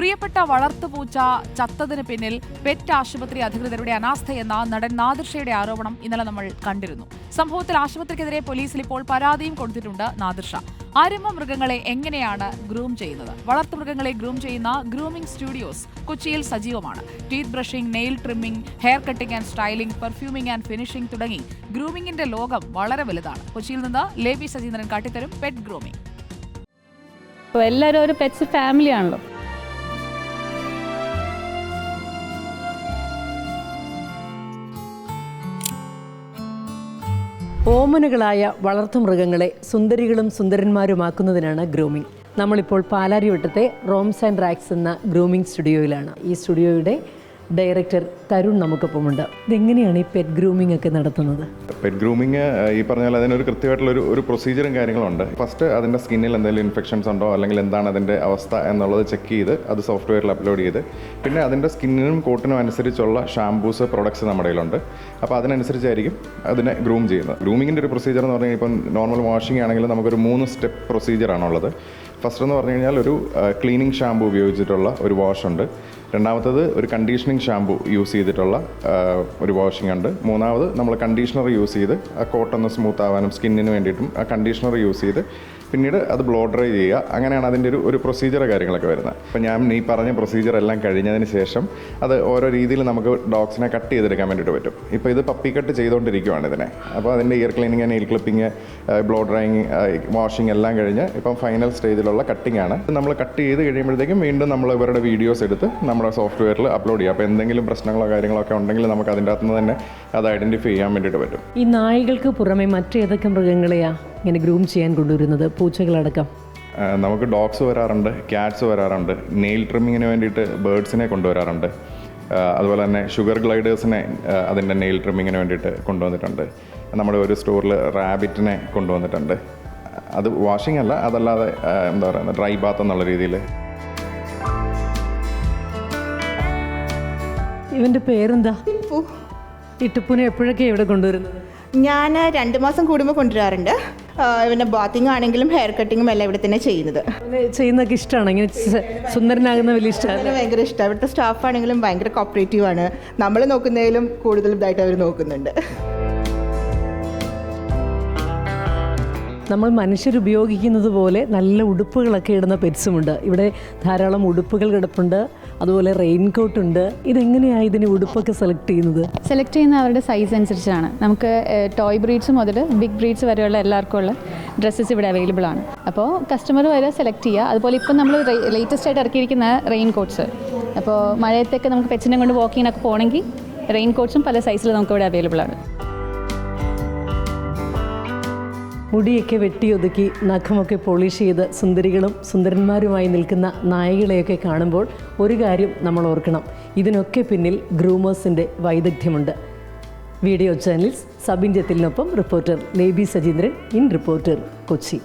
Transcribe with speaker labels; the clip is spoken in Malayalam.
Speaker 1: പ്രിയപ്പെട്ട വളർത്തുപൂച്ച ചത്തതിന് പിന്നിൽ പെറ്റ് ആശുപത്രി അധികൃതരുടെ അനാസ്ഥയെന്ന നടൻ നാദിർഷയുടെ ആരോപണം ഇന്നലെ നമ്മൾ കണ്ടിരുന്നു. സംഭവത്തിൽ ആശുപത്രിക്കെതിരെ പോലീസിൽ ഇപ്പോൾ പരാതിയും കൊടുത്തിട്ടുണ്ട് നാദിർഷ. ആരംഭ മൃഗങ്ങളെ എങ്ങനെയാണ് ഗ്രൂം ചെയ്യുന്നത്? വളർത്തുമൃഗങ്ങളെ ഗ്രൂം ചെയ്യുന്ന ഗ്രൂമിംഗ് സ്റ്റുഡിയോസ് കൊച്ചിയിൽ സജീവമാണ്. Teeth brushing nail trimming hair cutting and styling perfuming and finishing തുടങ്ങി ഗ്രൂമിംഗിന്റെ ലോകം വളരെ വലുതാണ്. കൊച്ചിയിൽ നിന്ന് ലേബി സജീന്ദ്രൻ കാട്ടിത്തരും പെറ്റ് ഗ്രൂമിംഗ്.
Speaker 2: എല്ലാവരും ഒരു പെറ്റ്സ് ഫാമിലി
Speaker 3: ഓമനുകളായ വളർത്തുമൃഗങ്ങളെ സുന്ദരികളും സുന്ദരന്മാരുമാക്കുന്നതിനാണ് ഗ്രൂമിംഗ്. നമ്മളിപ്പോൾ പാലാരിവട്ടത്തെ റോംസ് ആൻഡ് റാക്സ് എന്ന ഗ്രൂമിംഗ് സ്റ്റുഡിയോയിലാണ്. ഈ സ്റ്റുഡിയോയുടെ ഡയറക്ടർ തരുൺ നമുക്കൊപ്പമുണ്ട്. ഇതെങ്ങനെയാണ് ഈ പെറ്റ് ഗ്രൂമിംഗ് ഒക്കെ നടത്തുന്നത്?
Speaker 4: പെറ്റ് ഗ്രൂമിംഗ് ഈ പറഞ്ഞാൽ അതിനൊരു കൃത്യമായിട്ടുള്ള ഒരു ഒരു പ്രൊസീജിയറും കാര്യങ്ങളുണ്ട്. ഫസ്റ്റ് അതിന്റെ സ്കിന്നിൽ എന്തെങ്കിലും ഇൻഫെക്ഷൻസ് ഉണ്ടോ അല്ലെങ്കിൽ എന്താണ് അതിന്റെ അവസ്ഥ എന്നുള്ളത് ചെക്ക് ചെയ്ത് അത് സോഫ്റ്റ്വെയറിൽ അപ്ലോഡ് ചെയ്ത് പിന്നെ അതിന്റെ സ്കിന്നിനും കോട്ടിനും അനുസരിച്ചുള്ള ഷാംപൂസ് പ്രൊഡക്ട്സ് നമ്മുടെ കയ്യിലുണ്ട്. അപ്പോൾ അതിനനുസരിച്ചായിരിക്കും അതിനെ ഗ്രൂം ചെയ്യുന്നത്. ഗ്രൂമിങ്ങിന്റെ ഒരു പ്രൊസീജിയർ എന്ന് പറഞ്ഞാൽ ഇപ്പം നോർമൽ വാഷിംഗ് ആണെങ്കിലും നമുക്കൊരു മൂന്ന് സ്റ്റെപ്പ് പ്രൊസീജിയറാണുള്ളത് ഫസ്റ്റ് എന്ന് പറഞ്ഞു കഴിഞ്ഞാൽ ഒരു ക്ലീനിങ് ഷാമ്പു ഉപയോഗിച്ചിട്ടുള്ള ഒരു വാഷ് ഉണ്ട്. രണ്ടാമത്തത് ഒരു കണ്ടീഷനിങ് ഷാമ്പു യൂസ് ചെയ്തിട്ടുള്ള ഒരു വാഷിംഗ് ഉണ്ട്. മൂന്നാമത് നമ്മൾ കണ്ടീഷണർ യൂസ് ചെയ്ത് ആ കോട്ടൊന്ന് സ്മൂത്ത് ആവാനും സ്കിന്നിന് വേണ്ടിയിട്ടും ആ കണ്ടീഷണർ യൂസ് ചെയ്ത് പിന്നീട് അത് ബ്ലോ ഡ്രൈ ചെയ്യുക. അങ്ങനെയാണ് അതിന്റെ ഒരു ഒരു പ്രൊസീജിയർ കാര്യങ്ങളൊക്കെ വരുന്നത്. അപ്പോൾ ഞാൻ ഈ പറഞ്ഞ പ്രൊസീജിയർ എല്ലാം കഴിഞ്ഞതിന് ശേഷം അത് ഓരോ രീതിയിൽ നമുക്ക് ഡോഗ്സിനെ കട്ട് ചെയ്തെടുക്കാൻ വേണ്ടിയിട്ട് പറ്റും. ഇപ്പോൾ ഇത് പപ്പി കട്ട് ചെയ്തുകൊണ്ടിരിക്കുകയാണ് ഇതിനെ. അപ്പോൾ അതിന്റെ ear cleaning nail clipping blow drying washing എല്ലാം കഴിഞ്ഞ് ഇപ്പം ഫൈനൽ സ്റ്റേജിലുള്ള കട്ടിംഗ് ആണ്. നമ്മൾ കട്ട് ചെയ്ത് കഴിയുമ്പോഴത്തേക്കും വീണ്ടും നമ്മൾ ഇവരുടെ വീഡിയോസ് എടുത്ത് നമ്മുടെ സോഫ്റ്റ്വെയറിൽ അപ്ലോഡ് ചെയ്യുക അപ്പോൾ എന്തെങ്കിലും പ്രശ്നങ്ങളോ കാര്യങ്ങളോ ഒക്കെ ഉണ്ടെങ്കിൽ നമുക്ക് അതിന്റെ അകത്തുനിന്ന് തന്നെ അത് ഐഡന്റിഫൈ ചെയ്യാൻ വേണ്ടിയിട്ട് പറ്റും.
Speaker 3: ഈ നായകൾക്ക് പുറമെ മറ്റേതൊക്കെ മൃഗങ്ങളെയാ ഇങ്ങനെ ഗ്രൂം ചെയ്യാൻ കൊണ്ടുവരുന്നത്? പൂച്ചകളടക്കം.
Speaker 4: നമുക്ക് ഡോഗ്സ് വരാറുണ്ട് ക്യാറ്റ്സ് വരാറുണ്ട് നെയിൽ ട്രിമ്മിങ്ങിന് വേണ്ടിയിട്ട് ബേർഡ്സിനെ കൊണ്ടുവരാറുണ്ട്. അതുപോലെ തന്നെ ഷുഗർ ഗ്ലൈഡേഴ്സിനെ അതിന്റെ നെയിൽ ട്രിമ്മിങ്ങിന് വേണ്ടിയിട്ട് കൊണ്ടുവന്നിട്ടുണ്ട്. നമ്മുടെ ഒരു സ്റ്റോറിൽ റാബിറ്റിനെ കൊണ്ടുവന്നിട്ടുണ്ട്. അത് വാഷിംഗ് അല്ല അതല്ലാതെ എന്താ പറയുക ഡ്രൈ ബാത്ത് എന്നുള്ള രീതിയിൽ.
Speaker 3: ഇവന്റെ പേരെന്താ? ഇട്ടുപ്പൂനെ എപ്പോഴൊക്കെ ഇവിടെ കൊണ്ടുവരുന്നത്?
Speaker 5: ഞാൻ രണ്ട് മാസം കൂടുമ്പോൾ കൊണ്ടുവരാറുണ്ട്. ഇവന്റെ പിന്നെ ബാത്തിങ് ആണെങ്കിലും ഹെയർ കട്ടിങ്ങും എല്ലാം ഇവിടെ തന്നെ ചെയ്യുന്നത്.
Speaker 3: ചെയ്യുന്നതൊക്കെ ഇഷ്ടമാണ് ഇങ്ങനെ സുന്ദരനാകുന്ന വലിയ ഇഷ്ടമാണ്
Speaker 5: ഭയങ്കര ഇഷ്ടമാണ് ഇവിടുത്തെ സ്റ്റാഫ് ആണെങ്കിലും ഭയങ്കര കോപ്പറേറ്റീവ് ആണ്. നമ്മൾ നോക്കുന്നതിലും കൂടുതൽ ഇതായിട്ട് അവർ നോക്കുന്നുണ്ട്.
Speaker 3: നമ്മൾ മനുഷ്യരുപയോഗിക്കുന്നത് പോലെ നല്ല ഉടുപ്പുകളൊക്കെ ഇടുന്ന പെറ്റ്സുമുണ്ട്. ഇവിടെ ധാരാളം ഉടുപ്പുകൾ കിടപ്പുണ്ട്. അതുപോലെ റെയിൻകോട്ട് ഉണ്ട്. ഇതെങ്ങനെയാണ് ഇതിന് ഉടുപ്പൊക്കെ സെലക്ട് ചെയ്യുന്നത്?
Speaker 2: സെലക്ട് ചെയ്യുന്ന അവരുടെ സൈസ് അനുസരിച്ചാണ്. നമുക്ക് ടോയ് ബ്രീഡ്സ് മുതൽ ബിഗ് ബ്രീഡ്സ് വരെയുള്ള എല്ലാവർക്കും ഉള്ള ഡ്രസ്സസ് ഇവിടെ അവൈലബിൾ ആണ്. അപ്പോൾ കസ്റ്റമർ വരെ സെലക്ട് ചെയ്യുക. അതുപോലെ ഇപ്പം നമ്മൾ ലേറ്റസ്റ്റ് ആയിട്ട് ഇറക്കിയിരിക്കുന്ന റെയിൻകോട്ട്സ്. അപ്പോൾ മഴയത്തൊക്കെ നമുക്ക് പെറ്റ്സിനെ കൊണ്ട് വാക്കിങ്ങിനൊക്കെ പോകണമെങ്കിൽ റെയിൻകോട്ട്സും പല സൈസിൽ നമുക്ക് ഇവിടെ അവൈലബിൾ ആണ്.
Speaker 3: മുടിയൊക്കെ വെട്ടിയൊതുക്കി നഖമൊക്കെ പോളിഷ് ചെയ്ത് സുന്ദരികളും സുന്ദരന്മാരുമായി നിൽക്കുന്ന നായികളെയൊക്കെ കാണുമ്പോൾ ഒരു കാര്യം നമ്മൾ ഓർക്കണം. ഇതിനൊക്കെ പിന്നിൽ ഗ്രൂമേഴ്സിന്റെ വൈദഗ്ധ്യമുണ്ട്. Video channels Sabin ജത്തിലിനൊപ്പം reporter Lebi Sajeendran in reporter Kochi.